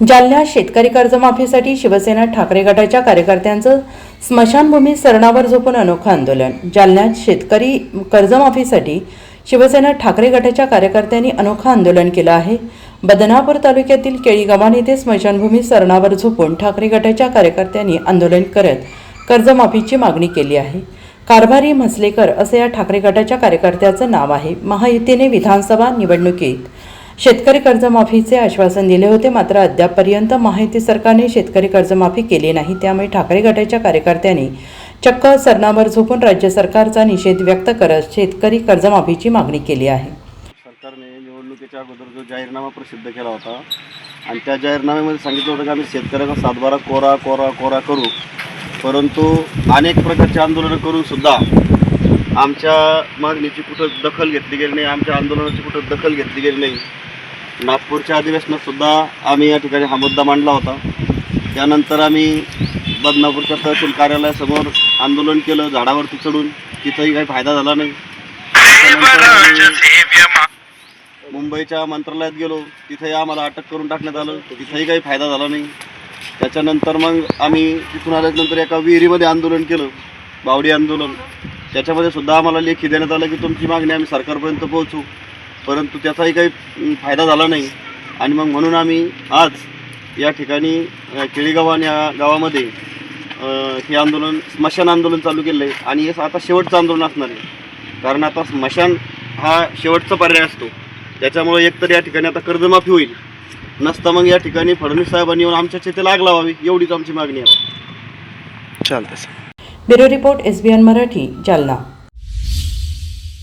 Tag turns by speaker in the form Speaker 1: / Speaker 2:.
Speaker 1: जालन्यात शेतकरी कर्जमाफीसाठी शिवसेना ठाकरे गटाच्या कार्यकर्त्यांचं स्मशानभूमी सरणावर झोपून अनोखं आंदोलन. जालन्यात शेतकरी कर्जमाफीसाठी शिवसेना ठाकरे गटाच्या कार्यकर्त्यांनी अनोखं आंदोलन केलं आहे. बदनापूर तालुक्यातील केळीगव्हाण येथे स्मशानभूमी सरणावर झोपून ठाकरे गटाच्या कार्यकर्त्यांनी आंदोलन करत कर्जमाफीची मागणी केली आहे. कारभारी म्हसलेकर असे या ठाकरे गटाच्या कार्यकर्त्याचं नाव आहे. महायुतीने विधानसभा निवडणुकीत शेतकरी कर्जमाफीचे आश्वासन दिले होते. मात्र अद्यापपर्यंत माहिती सरकारने शेतकरी कर्जमाफी केली नाही. त्यामुळे ठाकरे गटाच्या कार्यकर्त्यांनी चक्क सरणावर झोपून राज्य सरकारचा निषेध व्यक्त करत शेतकरी कर्जमाफीची मागणी केली आहे.
Speaker 2: सरकारने निवडणुकीच्या अगोदर जो जाहीरनामा प्रसिद्ध केला होता आणि त्या जाहीरनाम्यामध्ये सांगितलं होतं की आम्ही शेतकऱ्याचा सातबारा कोरा कोरा कोरा करू. परंतु अनेक प्रकारचे आंदोलनं करून सुद्धा आमच्या मागणीची कुठं दखल घेतली गेली नाही आमच्या आंदोलनाची कुठं दखल घेतली गेली नाही. नागपूरच्या अधिवेशनात सुद्धा आम्ही या ठिकाणी हा मुद्दा मांडला होता. त्यानंतर आम्ही बदनापूरच्या तहसील कार्यालयासमोर आंदोलन केलं झाडावरती चढून. तिथंही काही फायदा झाला नाही. त्यानंतर मुंबईच्या मंत्रालयात गेलो. तिथेही आम्हाला अटक करून टाकण्यात आलं. तिथंही काही फायदा झाला नाही. त्याच्यानंतर मग आम्ही तिथून आल्यानंतर एका विहिरीमध्ये आंदोलन केलं. बावडी आंदोलन. त्याच्यामध्ये सुद्धा आम्हाला लेखी देण्यात आलं की तुमची मागणी आम्ही सरकारपर्यंत पोहोचू. परंतु त्याचाही काही फायदा झाला नाही. आणि मग म्हणून आम्ही आज या ठिकाणी केळीगावान या गावामध्ये हे आंदोलन स्मशान आंदोलन चालू केलं आहे आणि हे आता शेवटचं आंदोलन असणार आहे. कारण आता स्मशान हा शेवटचा पर्याय असतो. त्याच्यामुळे एकतर या ठिकाणी आता कर्जमाफी होईल. नसता मग या ठिकाणी फडणवीस साहेबांनी येऊन आमच्या चिथे लाग लावावी एवढीच आमची मागणी आहे.
Speaker 3: चालतंय sir.
Speaker 1: Bureau report S B N Marathi Jalna.